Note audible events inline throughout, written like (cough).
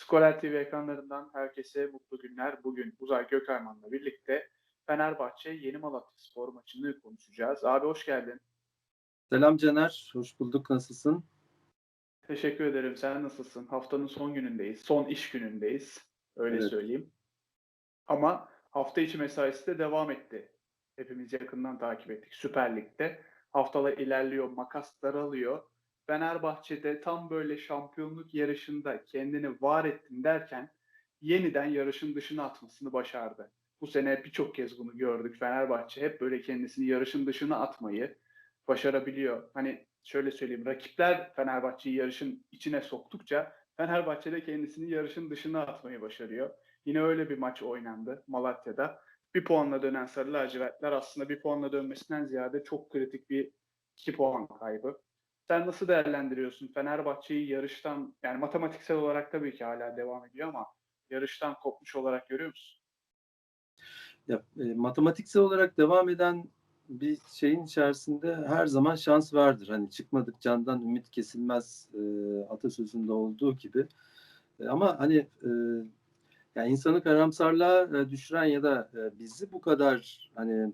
Skorer TV ekranlarından herkese mutlu günler. Bugün Uzay Gökayman'la birlikte Fenerbahçe Yeni Malatya Spor maçını konuşacağız. Abi hoş geldin. Selam Caner, hoş bulduk. Nasılsın? Teşekkür ederim. Sen nasılsın? Haftanın son günündeyiz. Son iş günündeyiz. Öyle Evet. söyleyeyim. Ama hafta içi mesaisi de devam etti. Hepimiz yakından takip ettik. Süper Lig'de haftalar ilerliyor, makas daralıyor. Fenerbahçe'de tam böyle şampiyonluk yarışında kendini var ettim derken yeniden yarışın dışına atmasını başardı. Bu sene birçok kez bunu gördük. Fenerbahçe hep böyle kendisini yarışın dışına atmayı başarabiliyor. Hani şöyle söyleyeyim, rakipler Fenerbahçe'yi yarışın içine soktukça Fenerbahçe de kendisini yarışın dışına atmayı başarıyor. Yine öyle bir maç oynandı Malatya'da. Bir puanla dönen Sarı Lacivertler aslında bir puanla dönmesinden ziyade çok kritik bir iki puan kaybı. Sen nasıl değerlendiriyorsun Fenerbahçe'yi yarıştan, yani matematiksel olarak tabii ki hala devam ediyor ama yarıştan kopmuş olarak görüyor musun? Ya, e, matematiksel olarak devam eden bir şeyin içerisinde her zaman şans vardır. Hani çıkmadık candan ümit kesilmez e, atasözünde olduğu gibi. E, ama hani e, yani insanı karamsarlığa e, düşüren ya da e, bizi bu kadar hani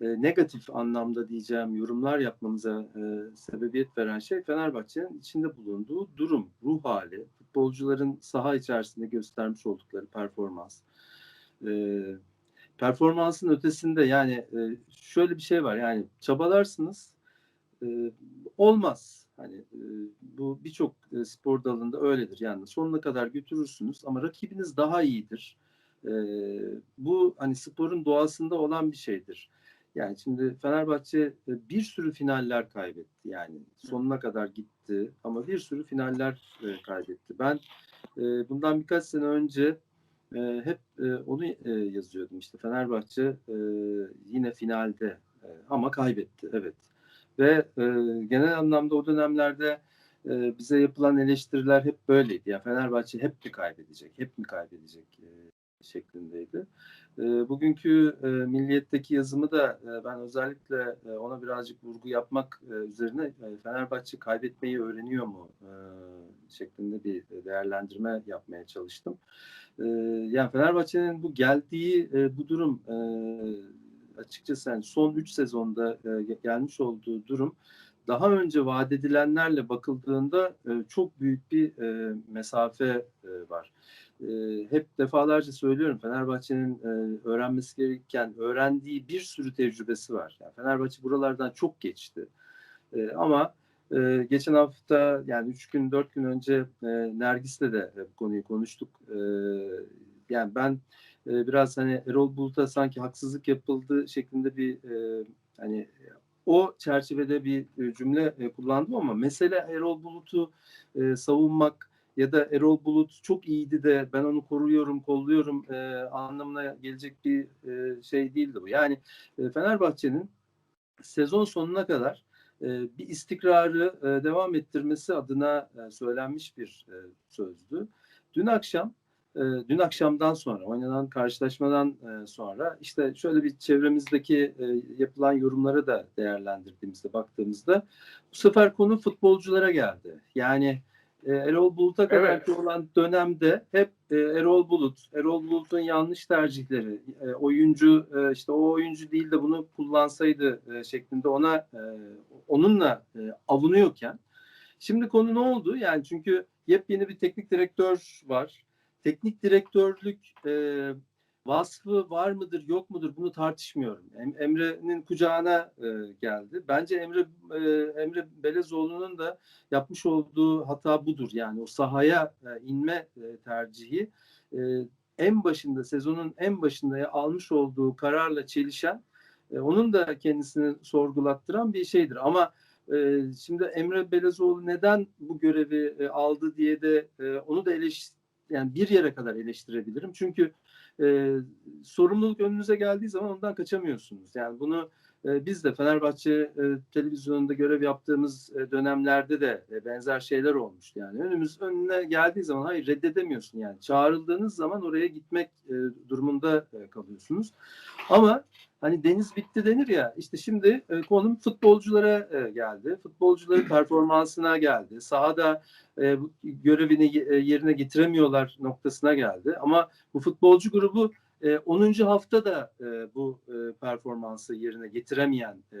e, negatif anlamda diyeceğim yorumlar yapmamıza e, sebebiyet veren şey Fenerbahçe'nin içinde bulunduğu durum, ruh hali, futbolcuların saha içerisinde göstermiş oldukları performans. E, performansın ötesinde yani e, şöyle bir şey var yani çabalarsınız e, olmaz. Hani e, bu birçok e, spor dalında öyledir yani sonuna kadar götürürsünüz ama rakibiniz daha iyidir. E, bu hani sporun doğasında olan bir şeydir. Yani şimdi Fenerbahçe e, bir sürü finaller kaybetti yani sonuna kadar gitti ama bir sürü finaller e, kaybetti. Ben e, bundan birkaç sene önce hep onu yazıyordum işte Fenerbahçe yine finalde ama kaybetti evet ve genel anlamda o dönemlerde bize yapılan eleştiriler hep böyleydi. Yani Fenerbahçe hep mi kaybedecek, hep mi kaybedecek şeklindeydi. E, bugünkü e, Milliyet'teki yazımı da e, ben özellikle e, ona birazcık vurgu yapmak üzerine Fenerbahçe kaybetmeyi öğreniyor mu şeklinde bir değerlendirme yapmaya çalıştım. Yani Fenerbahçe'nin bu geldiği bu durum açıkçası yani son 3 sezonda gelmiş olduğu durum daha önce vaat edilenlerle bakıldığında çok büyük bir mesafe var. E, hep defalarca söylüyorum Fenerbahçe'nin e, öğrenmesi gereken öğrendiği bir sürü tecrübesi var. Yani Fenerbahçe buralardan çok geçti. E, ama e, geçen hafta yani 3 gün 4 gün önce e, Nergis'le de bu konuyu konuştuk. E, yani ben e, biraz hani Erol Bulut'a sanki haksızlık yapıldı şeklinde bir e, hani o çerçevede bir e, cümle e, kullandım ama mesele Erol Bulut'u e, savunmak ya da Erol Bulut çok iyiydi de ben onu koruyorum, kolluyorum e, anlamına gelecek bir e, şey değildi bu. Yani e, Fenerbahçe'nin sezon sonuna kadar e, bir istikrarı e, devam ettirmesi adına e, söylenmiş bir e, sözdü. Dün akşam e, dün akşamdan sonra oynanan karşılaşmadan e, sonra işte şöyle bir çevremizdeki e, yapılan yorumları da değerlendirdiğimizde baktığımızda bu sefer konu futbolculara geldi. Yani e, Erol Bulut'a kadar Evet. olan dönemde hep e, Erol Bulut, Erol Bulut'un yanlış tercihleri, e, oyuncu e, işte o oyuncu değil de bunu kullansaydı e, şeklinde ona e, onunla e, avunuyorken şimdi konu ne oldu? Yani çünkü yepyeni bir teknik direktör var teknik direktörlük e, vasfı var mıdır yok mudur bunu tartışmıyorum. Em, Emre'nin kucağına e, geldi. Bence Emre e, Emre Belezoğlu'nun da yapmış olduğu hata budur. Yani o sahaya e, inme e, tercihi e, en başında sezonun en başında almış olduğu kararla çelişen e, onun da kendisini sorgulattıran bir şeydir. Ama e, şimdi Emre Belezoğlu neden bu görevi e, aldı diye de e, onu da eleş yani bir yere kadar eleştirebilirim. Çünkü e, sorumluluk önünüze geldiği zaman ondan kaçamıyorsunuz. Yani bunu e, biz de Fenerbahçe e, televizyonunda görev yaptığımız e, dönemlerde de e, benzer şeyler olmuştu. Yani önümüz önüne geldiği zaman hayır reddedemiyorsun yani. Çağrıldığınız zaman oraya gitmek e, durumunda e, kalıyorsunuz. Ama hani deniz bitti denir ya işte şimdi e, konum futbolculara e, geldi. Futbolcuların (clears throat) performansına geldi. Sahada e, görevini e, yerine getiremiyorlar noktasına geldi. Ama bu futbolcu grubu e, 10. haftada e, bu e, performansı yerine getiremeyen e,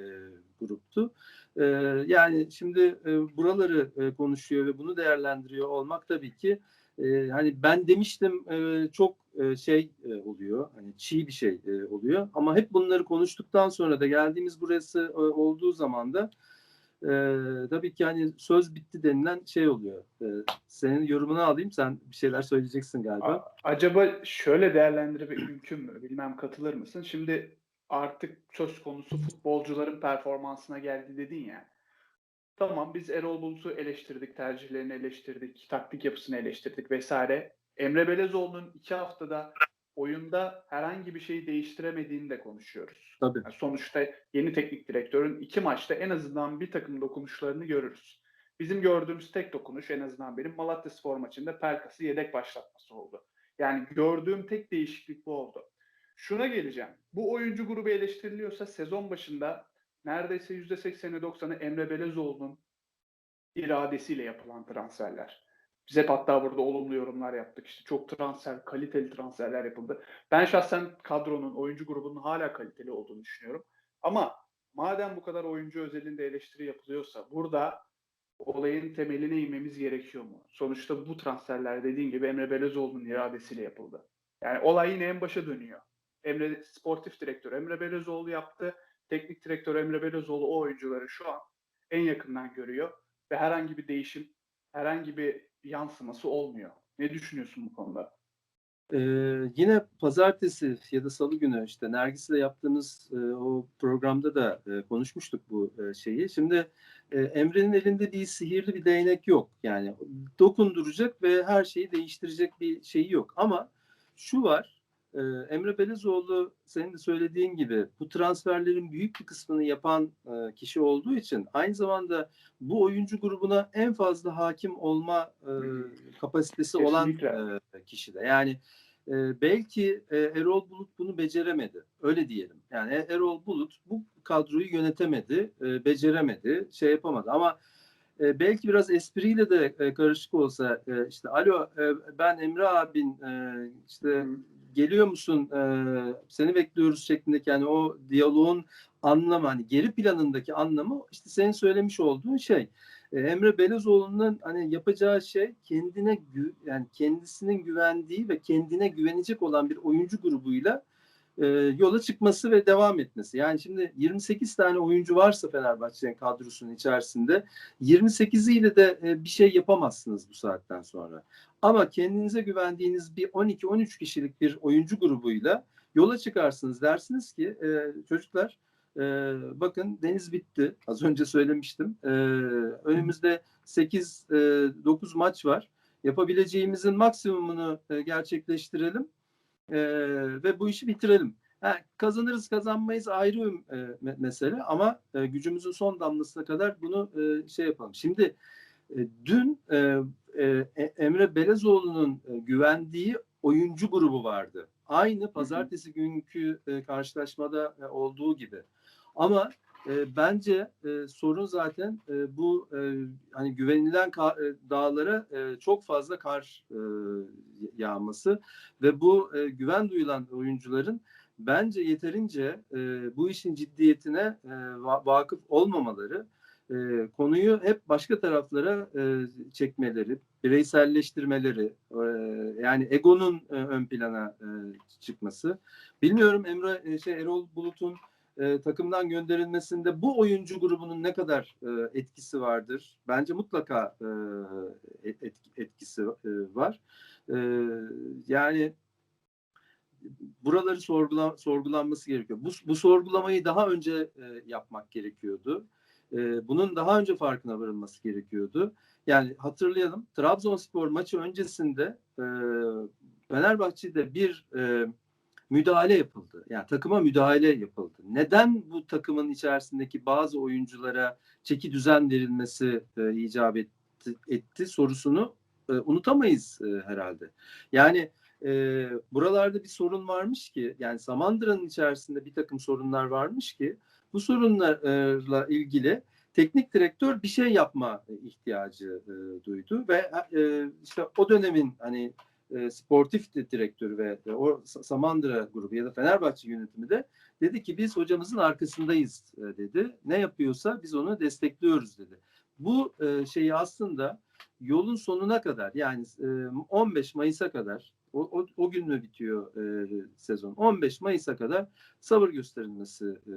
gruptu. E, yani şimdi e, buraları e, konuşuyor ve bunu değerlendiriyor olmak tabii ki e, hani ben demiştim e, çok e, şey e, oluyor hani çiğ bir şey e, oluyor ama hep bunları konuştuktan sonra da geldiğimiz burası e, olduğu zaman da e, tabii ki hani söz bitti denilen şey oluyor. E, senin yorumunu alayım sen bir şeyler söyleyeceksin galiba. Acaba şöyle değerlendirmek (clears throat) mümkün mü? Bilmem katılır mısın? Şimdi artık söz konusu futbolcuların performansına geldi dedin ya. Tamam biz Erol Bulut'u eleştirdik, tercihlerini eleştirdik, taktik yapısını eleştirdik vesaire. Emre Belezoğlu'nun iki haftada oyunda herhangi bir şeyi değiştiremediğini de konuşuyoruz. Tabii. Yani sonuçta yeni teknik direktörün iki maçta en azından bir takım dokunuşlarını görürüz. Bizim gördüğümüz tek dokunuş en azından benim Malatya Spor maçında Pelkas'ı yedek başlatması oldu. Yani gördüğüm tek değişiklik bu oldu. Şuna geleceğim. Bu oyuncu grubu eleştiriliyorsa sezon başında neredeyse %80'i 90'ı Emre Belezoğlu'nun iradesiyle yapılan transferler. Biz hep hatta burada olumlu yorumlar yaptık. İşte çok transfer, kaliteli transferler yapıldı. Ben şahsen kadronun, oyuncu grubunun hala kaliteli olduğunu düşünüyorum. Ama madem bu kadar oyuncu özelinde eleştiri yapılıyorsa burada olayın temeline inmemiz gerekiyor mu? Sonuçta bu transferler dediğin gibi Emre Belezoğlu'nun iradesiyle yapıldı. Yani olay yine en başa dönüyor. Emre sportif direktör Emre Belezoğlu yaptı. Teknik direktör Emre Belezoğlu o oyuncuları şu an en yakından görüyor ve herhangi bir değişim, herhangi bir yansıması olmuyor. Ne düşünüyorsun bu konuda? Ee, yine pazartesi ya da salı günü işte Nergis'le yaptığımız e, o programda da e, konuşmuştuk bu e, şeyi. Şimdi e, Emre'nin elinde bir sihirli bir değnek yok. Yani dokunduracak ve her şeyi değiştirecek bir şeyi yok. Ama şu var, e, Emre Belezoğlu senin de söylediğin gibi bu transferlerin büyük bir kısmını yapan e, kişi olduğu için aynı zamanda bu oyuncu grubuna en fazla hakim olma e, kapasitesi olan Kesinlikle. e, kişi de. Yani e, belki e, Erol Bulut bunu beceremedi. Öyle diyelim. Yani Erol Bulut bu kadroyu yönetemedi, e, beceremedi, şey yapamadı. Ama e, belki biraz espriyle de e, karışık olsa e, işte alo e, ben Emre abin e, işte geliyor musun e, seni bekliyoruz şeklindeki yani o diyaloğun anlamı hani geri planındaki anlamı işte senin söylemiş olduğun şey. E, Emre Belezoğlu'nun hani yapacağı şey kendine yani kendisinin güvendiği ve kendine güvenecek olan bir oyuncu grubuyla e, yola çıkması ve devam etmesi. Yani şimdi 28 tane oyuncu varsa Fenerbahçe'nin kadrosunun içerisinde 28'iyle de e, bir şey yapamazsınız bu saatten sonra. Ama kendinize güvendiğiniz bir 12-13 kişilik bir oyuncu grubuyla yola çıkarsınız. Dersiniz ki e, çocuklar bakın deniz bitti. Az önce söylemiştim. Önümüzde 8-9 maç var. Yapabileceğimizin maksimumunu gerçekleştirelim e, ve bu işi bitirelim. Ha, kazanırız kazanmayız ayrı e, me- mesele ama e, gücümüzün son damlasına kadar bunu e, şey yapalım. Şimdi e, dün e, e, Emre Belezoğlu'nun e, güvendiği oyuncu grubu vardı. Aynı pazartesi günkü e, karşılaşmada e, olduğu gibi. Ama e, bence e, sorun zaten e, bu e, hani güvenilen e, dağlara e, çok fazla kar e, yağması ve bu e, güven duyulan oyuncuların bence yeterince e, bu işin ciddiyetine e, va- vakıf olmamaları e, konuyu hep başka taraflara e, çekmeleri, bireyselleştirmeleri, e, yani egonun e, ön plana e, çıkması. Bilmiyorum Emre e, şey Erol Bulut'un e, takımdan gönderilmesinde bu oyuncu grubunun ne kadar e, etkisi vardır? Bence mutlaka e, et- et- etkisi e, var. E, yani buraları sorgula, sorgulanması gerekiyor. Bu, bu sorgulamayı daha önce e, yapmak gerekiyordu. E, bunun daha önce farkına varılması gerekiyordu. Yani hatırlayalım Trabzonspor maçı öncesinde e, Fenerbahçe'de bir e, müdahale yapıldı. Yani takıma müdahale yapıldı. Neden bu takımın içerisindeki bazı oyunculara çeki düzen verilmesi e, icap etti, etti sorusunu e, unutamayız e, herhalde. Yani e, buralarda bir sorun varmış ki yani Samandıra'nın içerisinde bir takım sorunlar varmış ki bu sorunlarla ilgili teknik direktör bir şey yapma ihtiyacı e, duydu ve e, işte o dönemin hani e, sportif direktörü ve e, o Samandıra grubu ya da Fenerbahçe yönetimi de dedi ki biz hocamızın arkasındayız e, dedi. Ne yapıyorsa biz onu destekliyoruz dedi. Bu e, şeyi aslında yolun sonuna kadar yani e, 15 Mayıs'a kadar o, o, o gün mü bitiyor e, sezon? 15 Mayıs'a kadar sabır gösterilmesi e,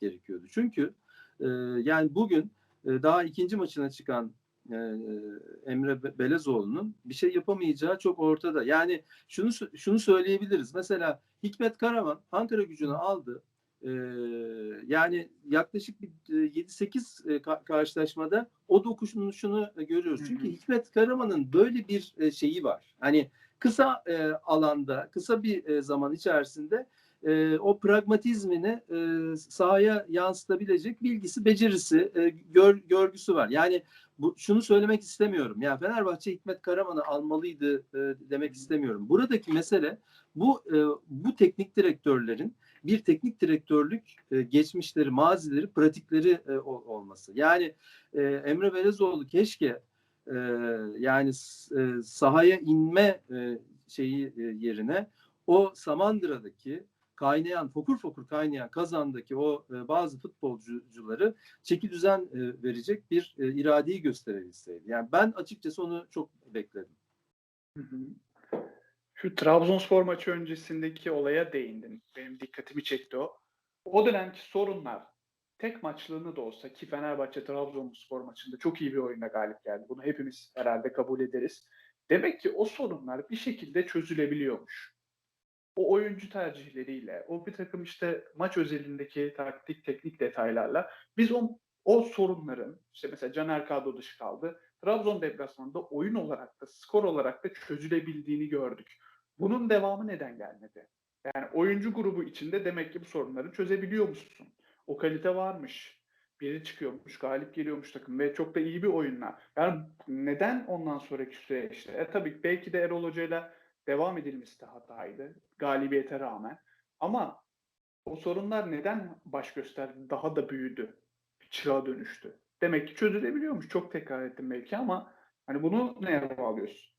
gerekiyordu. Çünkü e, yani bugün e, daha ikinci maçına çıkan e, Emre Be- Belezoğlu'nun bir şey yapamayacağı çok ortada. Yani şunu şunu söyleyebiliriz. Mesela Hikmet Karaman Ankara gücünü aldı. E, yani yaklaşık bir e, 7-8 e, ka- karşılaşmada o dokunuşunu e, görüyoruz. Hı hı. Çünkü Hikmet Karaman'ın böyle bir e, şeyi var. Hani kısa e, alanda, kısa bir e, zaman içerisinde e, o pragmatizmini e, sahaya yansıtabilecek bilgisi, becerisi, e, gör, görgüsü var. Yani bu şunu söylemek istemiyorum. Ya Fenerbahçe Hikmet Karaman'ı almalıydı e, demek istemiyorum. Buradaki mesele bu e, bu teknik direktörlerin bir teknik direktörlük e, geçmişleri, mazileri, pratikleri e, olması. Yani e, Emre Belezoğlu keşke e, yani e, sahaya inme e, şeyi e, yerine o Samandıra'daki kaynayan, fokur fokur kaynayan kazandaki o e, bazı futbolcuları çeki düzen e, verecek bir e, iradeyi gösterebilseydi. Yani ben açıkçası onu çok bekledim. Şu Trabzonspor maçı öncesindeki olaya değindin. Benim dikkatimi çekti o. O dönemki sorunlar tek maçlığını da olsa ki Fenerbahçe Trabzonspor maçında çok iyi bir oyuna galip geldi. Bunu hepimiz herhalde kabul ederiz. Demek ki o sorunlar bir şekilde çözülebiliyormuş. O oyuncu tercihleriyle, o bir takım işte maç özelindeki taktik teknik detaylarla biz o, o sorunların işte mesela Caner kadro dışı kaldı. Trabzon deplasmanında oyun olarak da skor olarak da çözülebildiğini gördük. Bunun devamı neden gelmedi? Yani oyuncu grubu içinde demek ki bu sorunları çözebiliyor musun? O kalite varmış. Biri çıkıyormuş, galip geliyormuş takım ve çok da iyi bir oyunla. Yani neden ondan sonraki süreçte? E tabii belki de Erol Hoca'yla devam edilmesi de hataydı. Galibiyete rağmen. Ama o sorunlar neden baş gösterdi? Daha da büyüdü. Çığa dönüştü. Demek ki çözülebiliyormuş. Çok tekrar ettim belki ama hani bunu neye bağlıyorsun?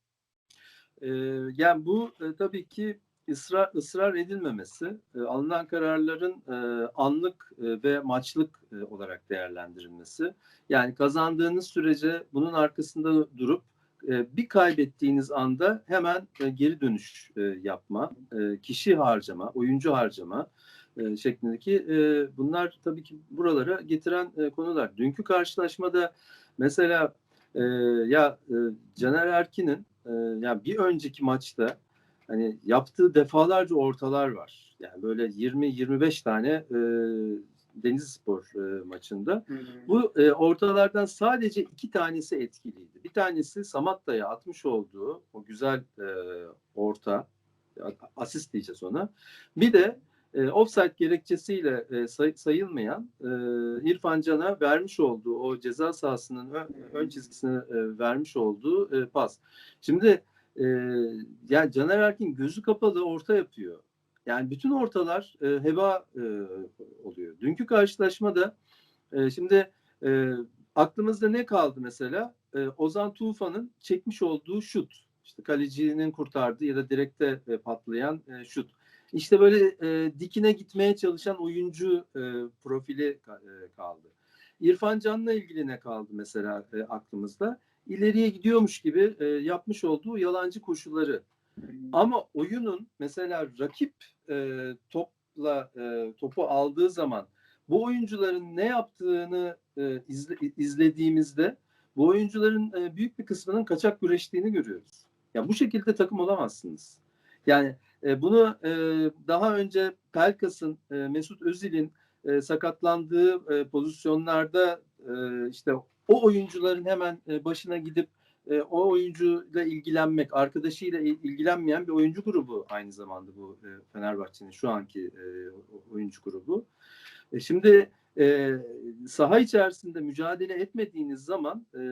Ee, yani bu e, tabii ki ısrar, ısrar edilmemesi, e, alınan kararların e, anlık e, ve maçlık e, olarak değerlendirilmesi. Yani kazandığınız sürece bunun arkasında durup e, bir kaybettiğiniz anda hemen e, geri dönüş e, yapma, kişi harcama, oyuncu harcama şeklindeki bunlar tabii ki buralara getiren konular. Dünkü karşılaşmada mesela ya e, Caner Erkin'in e, yani bir önceki maçta hani yaptığı defalarca ortalar var. Yani böyle 20-25 tane Denizlispor e, maçında. Bu e, ortalardan sadece iki tanesi etkiliydi. Bir tanesi Samatta'ya atmış olduğu o güzel e, orta, asist diyeceğiz ona. Bir de e, offside gerekçesiyle e, say- sayılmayan e, İrfan Can'a vermiş olduğu o ceza sahasının ön, ön çizgisine e, vermiş olduğu e, pas. Şimdi e, yani Caner Erkin gözü kapalı orta yapıyor. Yani bütün ortalar e, heba e, oluyor. Dünkü karşılaşmada e, şimdi e, aklımızda ne kaldı mesela? E, Ozan Tufan'ın çekmiş olduğu şut. İşte kalecinin kurtardığı ya da direkte e, patlayan e, şut. İşte böyle e, dikine gitmeye çalışan oyuncu e, profili e, kaldı. İrfan Can'la ilgili ne kaldı mesela e, aklımızda? İleriye gidiyormuş gibi e, yapmış olduğu yalancı koşuları. Ama oyunun mesela rakip e, topla e, topu aldığı zaman bu oyuncuların ne yaptığını e, izle, izlediğimizde bu oyuncuların e, büyük bir kısmının kaçak güreştiğini görüyoruz. Ya bu şekilde takım olamazsınız. Yani e, bunu e, daha önce Pelkas'ın, e, Mesut Özil'in e, sakatlandığı e, pozisyonlarda e, işte o oyuncuların hemen e, başına gidip e, o oyuncuyla ilgilenmek, arkadaşıyla il- ilgilenmeyen bir oyuncu grubu aynı zamanda bu e, Fenerbahçe'nin şu anki e, oyuncu grubu. E, şimdi e, saha içerisinde mücadele etmediğiniz zaman e,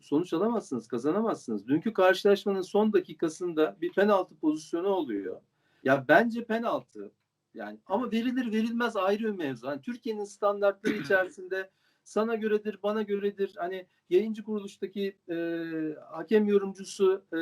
sonuç alamazsınız, kazanamazsınız. Dünkü karşılaşmanın son dakikasında bir penaltı pozisyonu oluyor. Ya bence penaltı yani ama verilir verilmez ayrı bir mevzu. Hani Türkiye'nin standartları (clears throat) içerisinde sana göredir, bana göredir. Hani yayıncı kuruluştaki e, hakem yorumcusu e,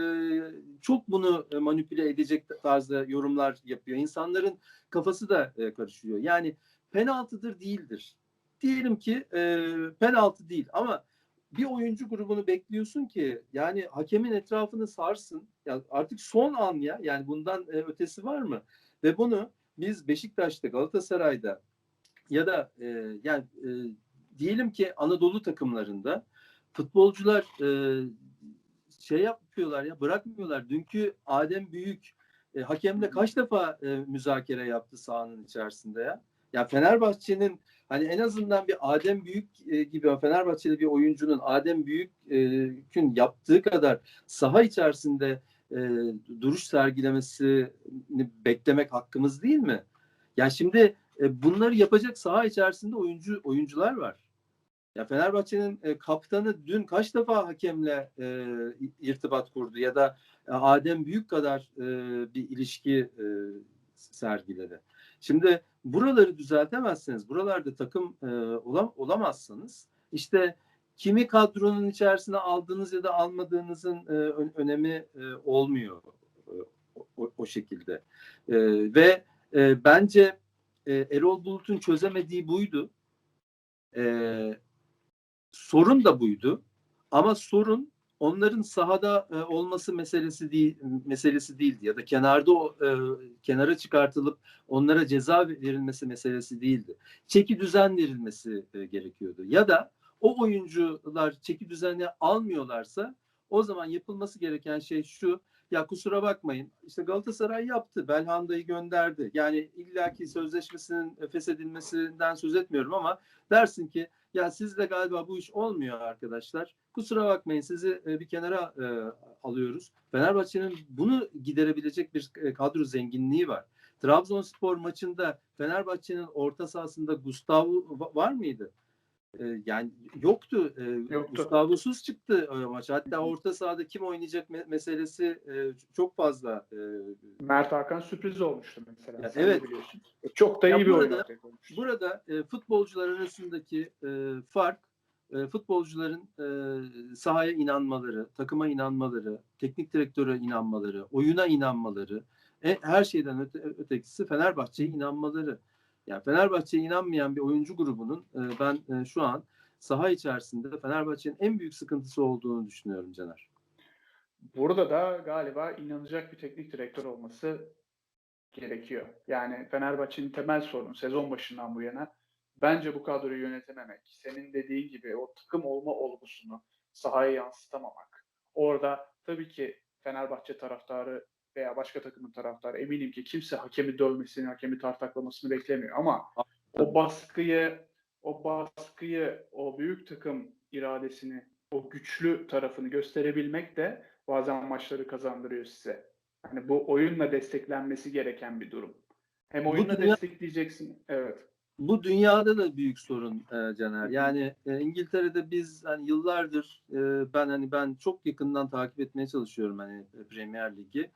çok bunu e, manipüle edecek tarzda yorumlar yapıyor. İnsanların kafası da e, karışıyor. Yani penaltıdır değildir. Diyelim ki e, penaltı değil ama bir oyuncu grubunu bekliyorsun ki yani hakemin etrafını sarsın. Ya artık son an ya yani bundan e, ötesi var mı? Ve bunu biz Beşiktaş'ta, Galatasaray'da ya da e, yani e, diyelim ki Anadolu takımlarında futbolcular e, şey yapıyorlar ya bırakmıyorlar. Dünkü Adem Büyük e, hakemle kaç defa e, müzakere yaptı sahanın içerisinde ya? Ya Fenerbahçe'nin hani en azından bir Adem Büyük e, gibi Fenerbahçeli bir oyuncunun Adem Büyük'ün yaptığı kadar saha içerisinde e, duruş sergilemesini beklemek hakkımız değil mi? Yani şimdi e, bunları yapacak saha içerisinde oyuncu oyuncular var. Ya Fenerbahçe'nin e, kaptanı dün kaç defa hakemle e, irtibat kurdu ya da e, Adem Büyük kadar e, bir ilişki e, sergiledi. Şimdi buraları düzeltemezseniz, buralarda takım e, olam, olamazsanız işte kimi kadronun içerisine aldığınız ya da almadığınızın e, ön- önemi e, olmuyor e, o, o şekilde. E, ve e, bence e, Erol Bulut'un çözemediği buydu. E, sorun da buydu. Ama sorun onların sahada e, olması meselesi değil meselesi değildi ya da kenarda e, kenara çıkartılıp onlara ceza verilmesi meselesi değildi. Çeki düzen verilmesi e, gerekiyordu. Ya da o oyuncular çeki düzeni almıyorlarsa o zaman yapılması gereken şey şu ya kusura bakmayın işte Galatasaray yaptı Belhanda'yı gönderdi yani illaki sözleşmesinin feshedilmesinden söz etmiyorum ama dersin ki ya sizle galiba bu iş olmuyor arkadaşlar. Kusura bakmayın sizi e, bir kenara e, alıyoruz. Fenerbahçe'nin bunu giderebilecek bir e, kadro zenginliği var. Trabzonspor maçında Fenerbahçe'nin orta sahasında Gustavo va- var mıydı? E, yani yoktu. E, Yoktu. Gustavo'suz çıktı o maç. Hatta orta sahada kim oynayacak me- meselesi e, çok fazla e, Mert Hakan sürpriz olmuştu mesela. Ya evet. biliyorsun. Çok da Ya iyi bir oyun burada- koymuştu. Burada e, futbolcular arasındaki e, fark e, futbolcuların e, sahaya inanmaları, takıma inanmaları, teknik direktöre inanmaları, oyuna inanmaları, e, her şeyden öte, ötekisi Fenerbahçe'ye inanmaları. Yani Fenerbahçe'ye inanmayan bir oyuncu grubunun e, ben e, şu an saha içerisinde Fenerbahçe'nin en büyük sıkıntısı olduğunu düşünüyorum Caner. Burada da galiba inanacak bir teknik direktör olması gerekiyor. Yani Fenerbahçe'nin temel sorunu sezon başından bu yana bence bu kadroyu yönetememek. Senin dediğin gibi o takım olma olgusunu sahaya yansıtamamak. Orada tabii ki Fenerbahçe taraftarı veya başka takımın taraftarı eminim ki kimse hakemi dövmesini, hakemi tartaklamasını beklemiyor ama o baskıyı, o baskıyı, o büyük takım iradesini, o güçlü tarafını gösterebilmek de bazen maçları kazandırıyor size. Hani bu oyunla desteklenmesi gereken bir durum. Hem Bu oyunla dünya- destekleyeceksin. Evet. Bu dünyada da büyük sorun e, Caner. Yani e, İngiltere'de biz hani yıllardır e, ben hani ben çok yakından takip etmeye çalışıyorum hani Premier Ligi.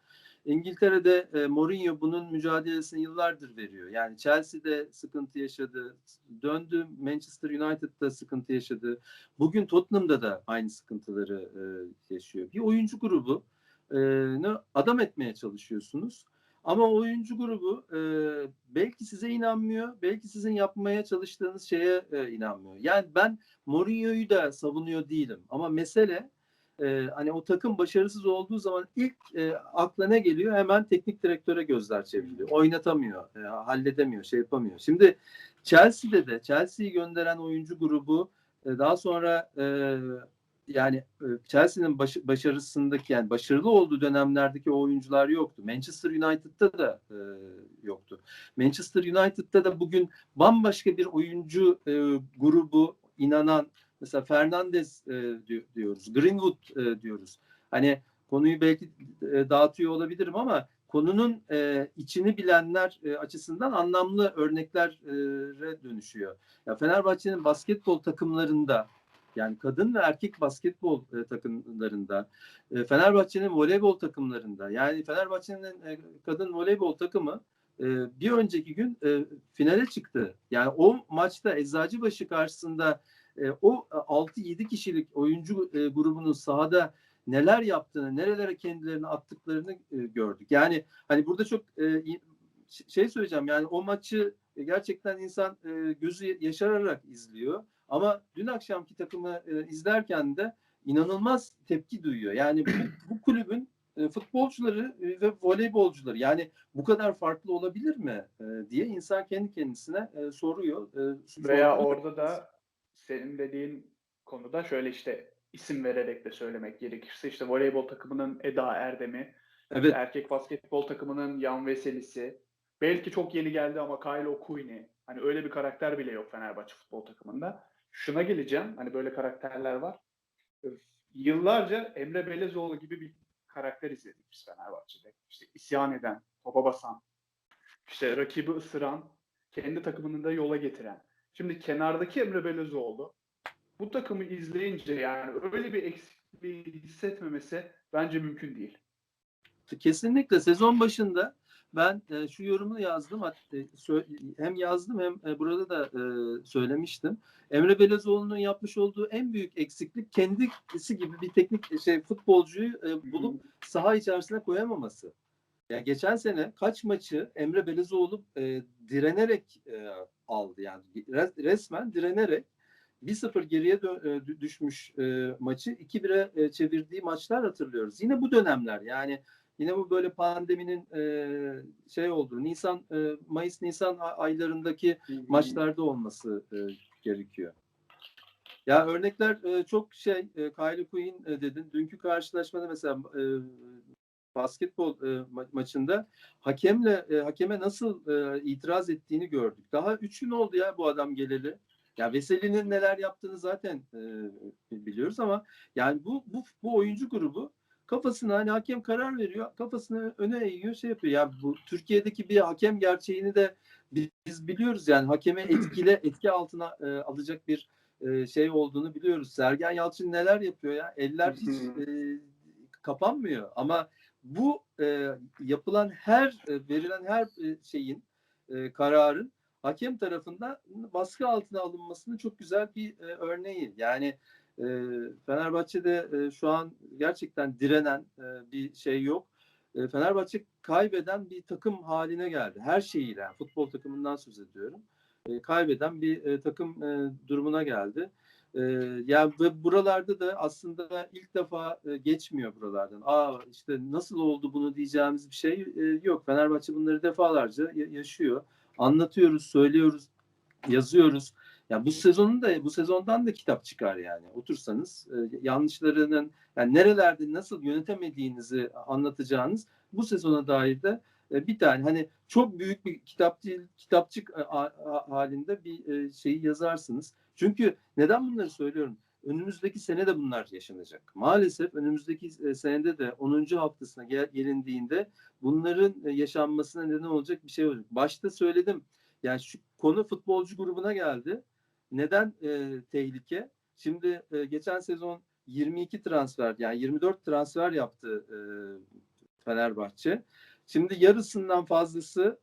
İngiltere'de e, Mourinho bunun mücadelesini yıllardır veriyor. Yani Chelsea'de sıkıntı yaşadı, döndü Manchester United'da sıkıntı yaşadı. Bugün Tottenham'da da aynı sıkıntıları e, yaşıyor. Bir oyuncu grubu e, adam etmeye çalışıyorsunuz. Ama oyuncu grubu e, belki size inanmıyor, belki sizin yapmaya çalıştığınız şeye e, inanmıyor. Yani ben Mourinho'yu da savunuyor değilim. Ama mesele e, hani o takım başarısız olduğu zaman ilk e, akla ne geliyor? Hemen teknik direktöre gözler çevriliyor. Oynatamıyor, e, halledemiyor, şey yapamıyor. Şimdi Chelsea'de de Chelsea'yi gönderen oyuncu grubu e, daha sonra e, yani e, Chelsea'nin baş- başarısındaki yani başarılı olduğu dönemlerdeki o oyuncular yoktu. Manchester United'da da e, yoktu. Manchester United'da da bugün bambaşka bir oyuncu e, grubu inanan mesela Fernandes e, di- diyoruz, Greenwood e, diyoruz. Hani konuyu belki e, dağıtıyor olabilirim ama konunun e, içini bilenler e, açısından anlamlı örneklere dönüşüyor. Ya Fenerbahçe'nin basketbol takımlarında yani kadın ve erkek basketbol e, takımlarında, e, Fenerbahçe'nin voleybol takımlarında, yani Fenerbahçe'nin e, kadın voleybol takımı e, bir önceki gün e, finale çıktı. Yani o maçta Eczacıbaşı karşısında e, o 6-7 kişilik oyuncu e, grubunun sahada neler yaptığını, nerelere kendilerini attıklarını e, gördük. Yani hani burada çok e, şey söyleyeceğim yani o maçı gerçekten insan e, gözü yaşararak izliyor. Ama dün akşamki takımı e, izlerken de inanılmaz tepki duyuyor. Yani bu, bu kulübün e, futbolcuları e, ve voleybolcuları yani bu kadar farklı olabilir mi e, diye insan kendi kendisine e, soruyor. E, Veya orada da senin dediğin konuda şöyle işte isim vererek de söylemek gerekirse işte voleybol takımının Eda Erdem'i, evet erkek basketbol takımının Yan Veselisi, belki çok yeni geldi ama Kyle O'Quinn hani öyle bir karakter bile yok Fenerbahçe futbol takımında. Şuna geleceğim. Hani böyle karakterler var. Yıllarca Emre Belezoğlu gibi bir karakter izledik biz Fenerbahçe'de. İşte isyan eden, topa basan, işte rakibi ısıran, kendi takımını da yola getiren. Şimdi kenardaki Emre Belezoğlu bu takımı izleyince yani öyle bir eksikliği hissetmemesi bence mümkün değil. Kesinlikle sezon başında ben e, şu yorumu yazdım sö- hem yazdım hem e, burada da e, söylemiştim. Emre Belezoğlu'nun yapmış olduğu en büyük eksiklik kendisi gibi bir teknik şey futbolcuyu e, bulup saha içerisine koyamaması. Ya geçen sene kaç maçı Emre Belezoğlu e, direnerek e, aldı yani Res- resmen direnerek 1-0 geriye e, dü- düşmüş e, maçı 2-1'e e, çevirdiği maçlar hatırlıyoruz. Yine bu dönemler yani yine bu böyle pandeminin e, şey olduğu Nisan e, Mayıs Nisan aylarındaki maçlarda olması e, gerekiyor. Ya örnekler e, çok şey e, Kylie Quinn e, dedin. Dünkü karşılaşmada mesela e, basketbol e, ma- maçında hakemle e, hakeme nasıl e, itiraz ettiğini gördük. Daha üç gün oldu ya bu adam geleli. Ya Veseli'nin neler yaptığını zaten e, biliyoruz ama yani bu bu bu oyuncu grubu kafasına hani hakem karar veriyor, kafasını öne eğiyor, şey yapıyor. Ya bu Türkiye'deki bir hakem gerçeğini de biz biliyoruz yani hakeme etkile (clears throat) etki altına e, alacak bir e, şey olduğunu biliyoruz. Sergen Yalçın neler yapıyor ya? Eller hiç e, kapanmıyor ama bu e, yapılan her e, verilen her e, şeyin e, kararın hakem tarafından baskı altına alınmasının çok güzel bir e, örneği. Yani e, Fenerbahçe'de e, şu an gerçekten direnen e, bir şey yok. E, Fenerbahçe kaybeden bir takım haline geldi. Her şeyiyle yani futbol takımından söz ediyorum. E, kaybeden bir e, takım e, durumuna geldi. E, ya ve buralarda da aslında ilk defa e, geçmiyor buralardan. Aa işte nasıl oldu bunu diyeceğimiz bir şey e, yok. Fenerbahçe bunları defalarca ya- yaşıyor. Anlatıyoruz, söylüyoruz, yazıyoruz. Ya bu sezonun da bu sezondan da kitap çıkar yani. Otursanız e, yanlışlarının yani nerelerde nasıl yönetemediğinizi anlatacağınız bu sezona dair de bir tane hani çok büyük bir kitap değil, kitapçık a- halinde bir şeyi yazarsınız. Çünkü neden bunları söylüyorum? Önümüzdeki sene de bunlar yaşanacak. Maalesef önümüzdeki e, senede de 10. haftasına gel- gelindiğinde bunların e, yaşanmasına neden olacak bir şey olacak. Başta söyledim. Yani şu konu futbolcu grubuna geldi. Neden e, tehlike? Şimdi e, geçen sezon 22 transfer yani 24 transfer yaptı e, Fenerbahçe. Şimdi yarısından fazlası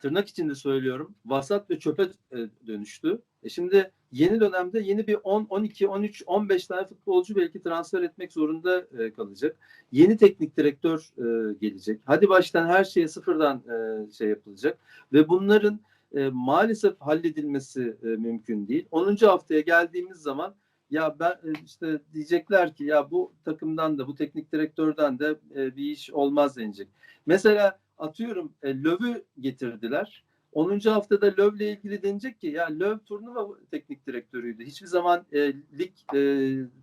tırnak içinde söylüyorum vasat ve çöpe e, dönüştü. E şimdi yeni dönemde yeni bir 10, 12, 13, 15 tane futbolcu belki transfer etmek zorunda e, kalacak. Yeni teknik direktör e, gelecek. Hadi baştan her şeye sıfırdan şey yapılacak ve bunların maalesef halledilmesi mümkün değil. 10. haftaya geldiğimiz zaman ya ben işte diyecekler ki ya bu takımdan da bu teknik direktörden de bir iş olmaz denecek. Mesela atıyorum e, Löv'ü getirdiler. 10. haftada Löv'le ilgili denecek ki ya Löv turnuva teknik direktörüydü. Hiçbir zaman e, lig e,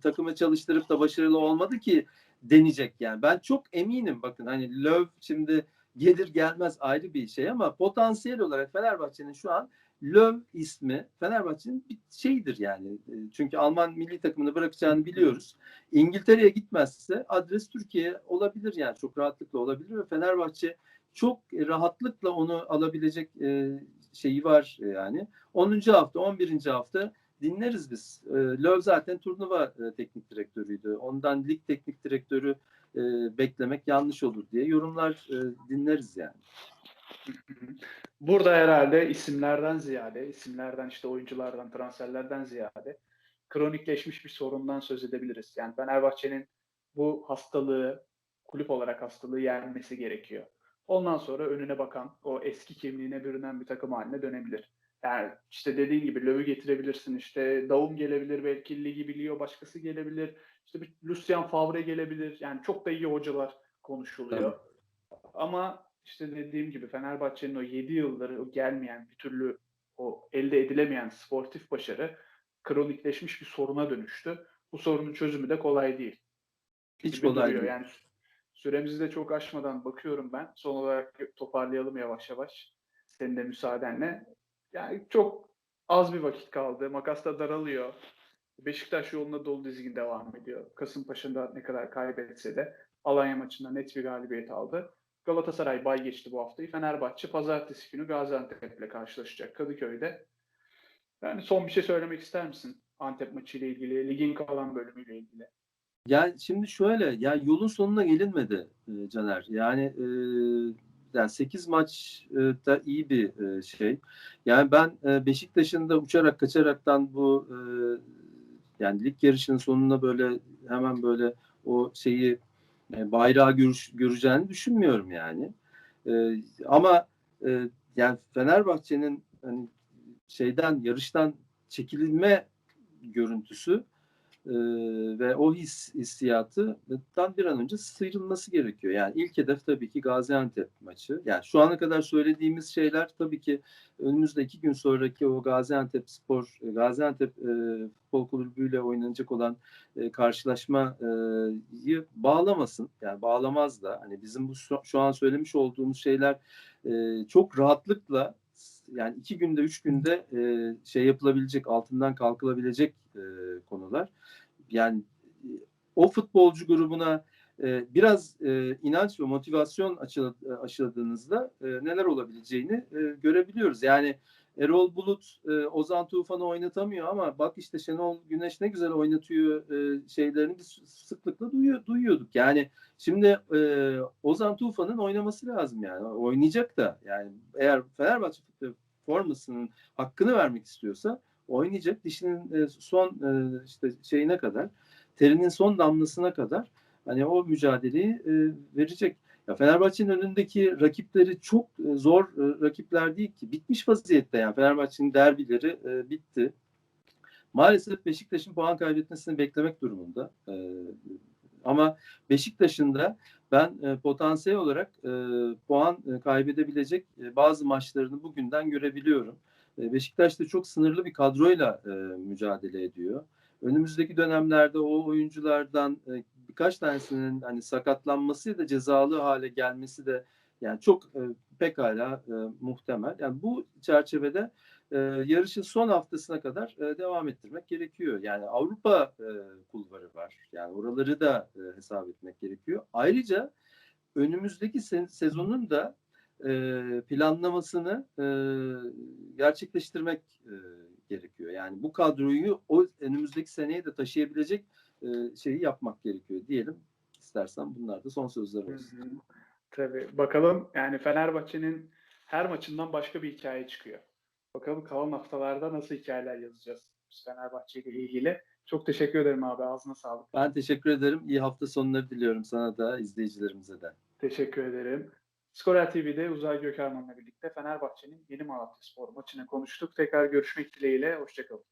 takımı çalıştırıp da başarılı olmadı ki denecek yani. Ben çok eminim bakın hani Löv şimdi gelir gelmez ayrı bir şey ama potansiyel olarak Fenerbahçe'nin şu an Löw ismi Fenerbahçe'nin bir şeyidir yani. E, Çünkü Alman milli takımını bırakacağını biliyoruz. İngiltere'ye gitmezse adres Türkiye olabilir yani çok rahatlıkla olabilir ve Fenerbahçe çok rahatlıkla onu alabilecek e, şeyi var e, yani. 10. hafta, 11. hafta dinleriz biz. E, Löw zaten turnuva e, teknik direktörüydü. Ondan lig teknik direktörü e, beklemek yanlış olur diye yorumlar e, dinleriz yani. Burada herhalde isimlerden ziyade, isimlerden işte oyunculardan, transferlerden ziyade kronikleşmiş bir sorundan söz edebiliriz. Yani Fenerbahçe'nin bu hastalığı, kulüp olarak hastalığı yenmesi gerekiyor. Ondan sonra önüne bakan, o eski kimliğine bürünen bir takım haline dönebilir. Yani işte dediğin gibi Löw'ü getirebilirsin. İşte Daum gelebilir, belki ligi biliyor, başkası gelebilir. İşte bir Lucien Favre gelebilir. Yani çok da iyi hocalar konuşuluyor. Ama işte dediğim gibi Fenerbahçe'nin o 7 yılları o gelmeyen bir türlü o elde edilemeyen sportif başarı kronikleşmiş bir soruna dönüştü. Bu sorunun çözümü de kolay değil. Hiç gibi kolay duruyor. değil. Yani süremizi de çok aşmadan bakıyorum ben. Son olarak toparlayalım yavaş yavaş. Senin de müsaadenle. Yani çok az bir vakit kaldı. Makas da daralıyor. Beşiktaş yolunda dolu dizgin devam ediyor. Kasımpaşa'da ne kadar kaybetse de Alanya maçında net bir galibiyet aldı. Galatasaray bay geçti bu haftayı. Fenerbahçe pazartesi günü Gaziantep'le karşılaşacak Kadıköy'de. Yani son bir şey söylemek ister misin? Antep maçı ile ilgili, ligin kalan bölümüyle ilgili. Yani şimdi şöyle, ya yolun sonuna gelinmedi e, Caner. Yani e, yani 8 maç e, da iyi bir e, şey. Yani ben e, Beşiktaş'ın da uçarak kaçaraktan bu e, yani lig yarışının sonuna böyle hemen böyle o şeyi e, bayrağı görüş, göreceğini düşünmüyorum yani. E, ama e, yani Fenerbahçe'nin hani şeyden yarıştan çekilme görüntüsü e, ve o his hissiyatından bir an önce sıyrılması gerekiyor. Yani ilk hedef tabii ki Gaziantep maçı. Yani şu ana kadar söylediğimiz şeyler tabii ki önümüzde iki gün sonraki o Gaziantep Spor, Gaziantep e, Futbol Kulübü ile oynanacak olan e, karşılaşmayı bağlamasın. Yani bağlamaz da. Hani bizim bu şu an söylemiş olduğumuz şeyler e, çok rahatlıkla yani iki günde, üç günde e, şey yapılabilecek, altından kalkılabilecek e, konular. Yani e, o futbolcu grubuna e, biraz e, inanç ve motivasyon aşıla, aşıladığınızda e, neler olabileceğini e, görebiliyoruz. Yani Erol Bulut e, Ozan Tufan'ı oynatamıyor ama bak işte Şenol Güneş ne güzel oynatıyor e, şeylerini biz sıklıkla duyuyor, duyuyorduk. Yani şimdi e, Ozan Tufan'ın oynaması lazım yani. Oynayacak da yani eğer Fenerbahçe formasının hakkını vermek istiyorsa oynayacak. Dişinin e, son e, işte şeyine kadar, terinin son damlasına kadar hani o mücadeleyi e, verecek. Ya Fenerbahçe'nin önündeki rakipleri çok e, zor e, rakipler değil ki. Bitmiş vaziyette yani Fenerbahçe'nin derbileri e, bitti. Maalesef Beşiktaş'ın puan kaybetmesini beklemek durumunda. Ama Beşiktaş'ın da ben e, potansiyel olarak e, puan e, kaybedebilecek e, bazı maçlarını bugünden görebiliyorum. E, Beşiktaş da çok sınırlı bir kadroyla e, mücadele ediyor. Önümüzdeki dönemlerde o oyunculardan e, birkaç tanesinin hani sakatlanması da cezalı hale gelmesi de yani çok e, pekala e, muhtemel. Yani bu çerçevede e, yarışın son haftasına kadar e, devam ettirmek gerekiyor. Yani Avrupa e, kulvarı var. Yani oraları da e, hesap etmek gerekiyor. Ayrıca önümüzdeki se- sezonun da e, planlamasını e, gerçekleştirmek e, gerekiyor. Yani bu kadroyu o önümüzdeki seneye de taşıyabilecek e, şeyi yapmak gerekiyor diyelim. İstersen bunlar da son sözler olsun. Hı hı. Tabii. Bakalım yani Fenerbahçe'nin her maçından başka bir hikaye çıkıyor. Bakalım kalan haftalarda nasıl hikayeler yazacağız Fenerbahçe ile ilgili. Çok teşekkür ederim abi. Ağzına sağlık. Ben teşekkür ederim. İyi hafta sonları diliyorum sana da izleyicilerimize de. Teşekkür ederim. Skorer TV'de Uzay Gökhan'la birlikte Fenerbahçe'nin Yeni Malatya Spor maçını konuştuk. Tekrar görüşmek dileğiyle. Hoşçakalın.